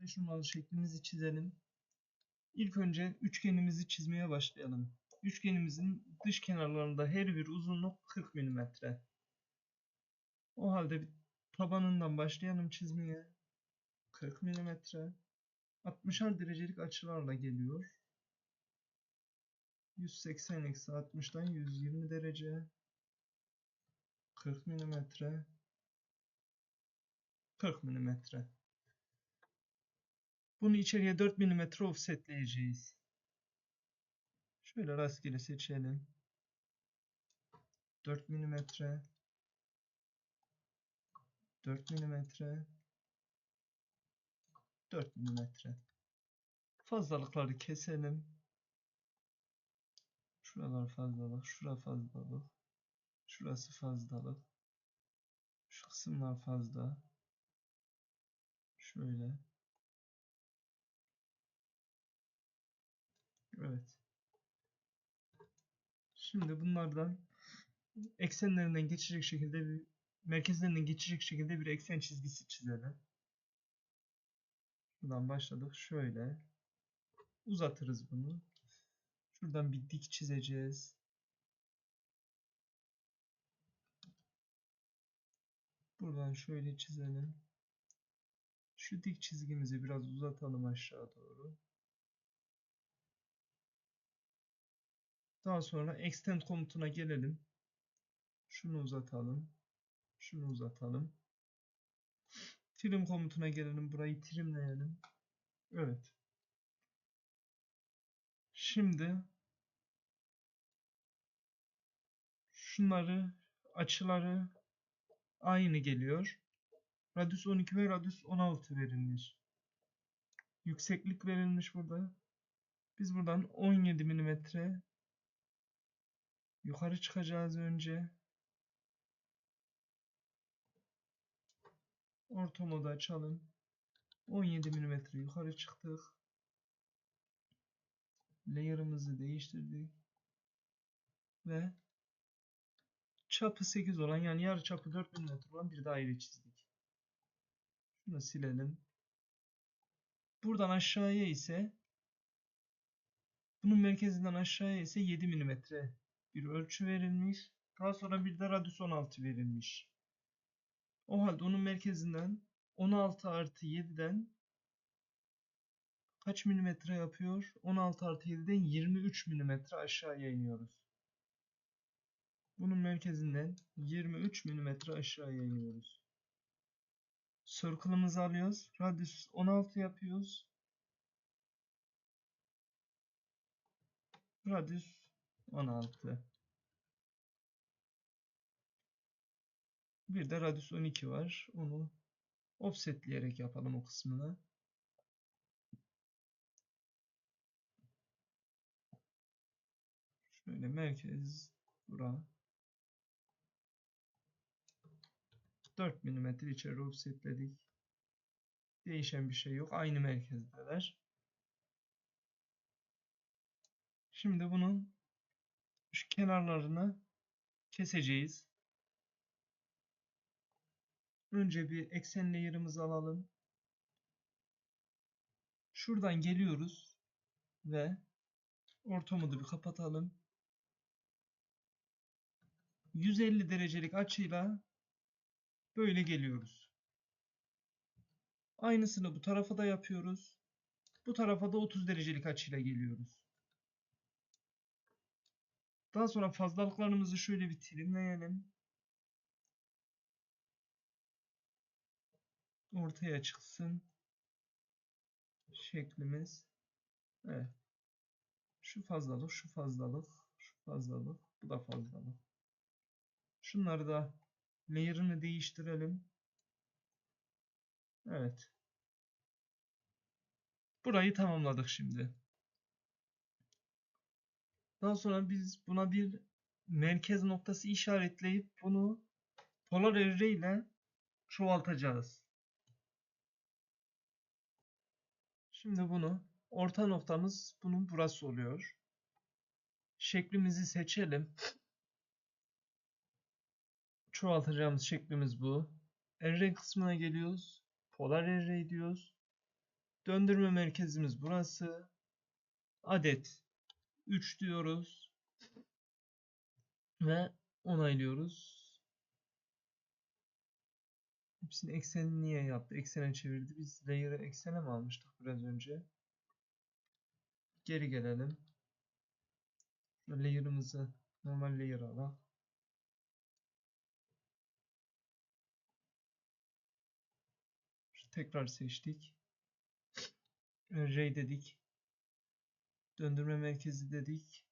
5 numaralı şeklimizi çizelim. İlk önce üçgenimizi çizmeye başlayalım. Üçgenimizin dış kenarlarında her bir uzunluk 40 mm. O halde tabanından başlayalım çizmeye. 40 mm. 60'ar derecelik açılarla geliyor. 180 eksi 60'dan 120 derece. 40 mm. 40 mm. Bunu içeriye 4 mm offsetleyeceğiz. Şöyle rastgele seçelim. 4 mm 4 mm 4 mm Fazlalıkları keselim. Şuralar fazlalık, şura fazlalık. Şurası fazlalık. Şu kısımlar fazla. Şöyle. Evet. Şimdi bunlardan eksenlerinden geçecek şekilde bir merkezlerinden geçecek şekilde bir eksen çizgisi çizelim. Buradan başladık. Şöyle uzatırız bunu. Şuradan bir dik çizeceğiz. Buradan şöyle çizelim. Şu dik çizgimizi biraz uzatalım aşağı doğru. Daha sonra extend komutuna gelelim. Şunu uzatalım. Şunu uzatalım. Trim komutuna gelelim. Burayı trimleyelim. Evet. Şimdi şunları açıları aynı geliyor. Radius 12 ve radius 16 verilmiş. Yükseklik verilmiş burada. Biz buradan 17 milimetre yukarı çıkacağız önce. Orta modu açalım. 17 mm yukarı çıktık. Layer'ımızı değiştirdik. Ve çapı 8 olan yani yarı çapı 4 mm olan bir daire çizdik. Şunu silelim. Buradan aşağıya ise bunun merkezinden aşağıya ise 7 mm bir ölçü verilmiş. Daha sonra bir de radius 16 verilmiş. O halde onun merkezinden 16 artı 7'den kaç milimetre yapıyor? 16 artı 7'den 23 milimetre aşağıya iniyoruz. Bunun merkezinden 23 milimetre aşağıya iniyoruz. Circle'ımızı alıyoruz. Radius 16 yapıyoruz. Radius 16. Bir de radius 12 var. Onu offsetleyerek yapalım o kısmını. Şöyle merkez bura. 4 mm içeri offsetledik. Değişen bir şey yok. Aynı merkezdeler. Şimdi bunun şu kenarlarını keseceğiz. Önce bir eksen layer'ımızı alalım. Şuradan geliyoruz ve orta modu bir kapatalım. 150 derecelik açıyla böyle geliyoruz. Aynısını bu tarafa da yapıyoruz. Bu tarafa da 30 derecelik açıyla geliyoruz. Daha sonra fazlalıklarımızı şöyle bir trimleyelim. Ortaya çıksın. Şeklimiz. Evet. Şu fazlalık, şu fazlalık, şu fazlalık, bu da fazlalık. Şunları da layer'ını değiştirelim. Evet. Burayı tamamladık şimdi. Daha sonra biz buna bir merkez noktası işaretleyip bunu polar array ile çoğaltacağız. Şimdi bunu orta noktamız bunun burası oluyor. Şeklimizi seçelim. Çoğaltacağımız şeklimiz bu. Array kısmına geliyoruz. Polar array diyoruz. Döndürme merkezimiz burası. Adet 3 diyoruz. Ve onaylıyoruz. Hepsini eksen niye yaptı? Eksene çevirdi. Biz layer'ı eksene mi almıştık biraz önce? Geri gelelim. Layer'ımızı normal layer alalım. Tekrar seçtik. Array dedik. Döndürme merkezi dedik.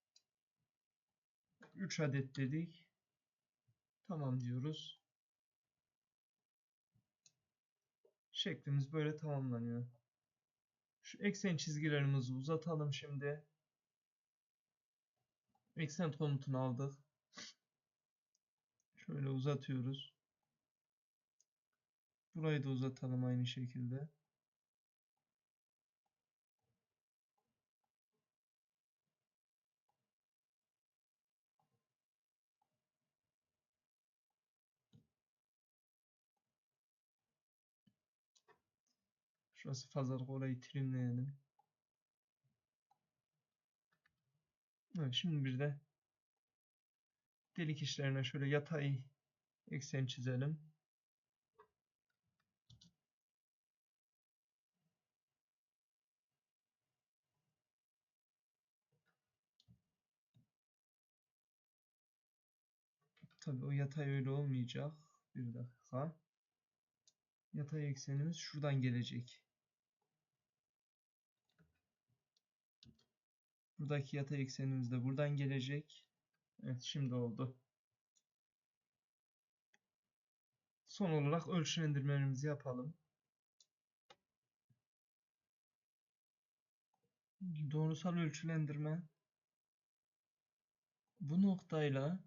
3 adet dedik. Tamam diyoruz. Şeklimiz böyle tamamlanıyor. Şu eksen çizgilerimizi uzatalım şimdi. Eksen komutunu aldık. Şöyle uzatıyoruz. Burayı da uzatalım aynı şekilde. Şurası fazlalık orayı trimleyelim. Evet, şimdi bir de delik işlerine şöyle yatay eksen çizelim. Tabii o yatay öyle olmayacak. Bir dakika. Yatay eksenimiz şuradan gelecek. Buradaki yatay eksenimiz de buradan gelecek. Evet şimdi oldu. Son olarak ölçülendirmelerimizi yapalım. Doğrusal ölçülendirme bu noktayla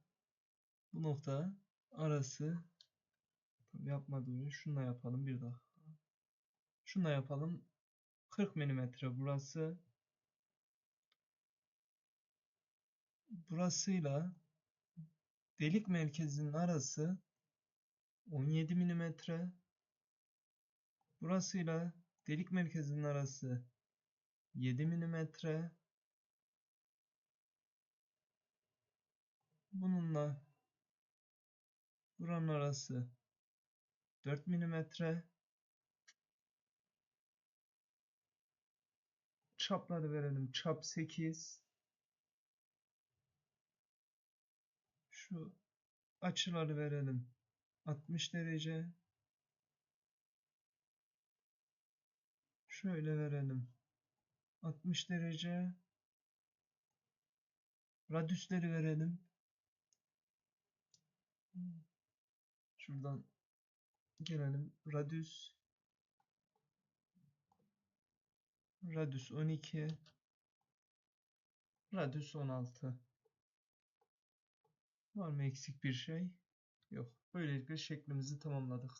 bu nokta arası yapmadığı şunla yapalım bir dakika. Şunla yapalım. 40 milimetre burası. Burasıyla delik merkezinin arası 17 milimetre. Burasıyla delik merkezinin arası 7 milimetre. Bununla buranın arası 4 milimetre. Çapları verelim. Çap 8. Şu açıları verelim. 60 derece. Şöyle verelim. 60 derece. Radüsleri verelim. Şuradan gelelim. Radius Radius 12 Radius 16 Var mı eksik bir şey? Yok. Böylelikle şeklimizi tamamladık.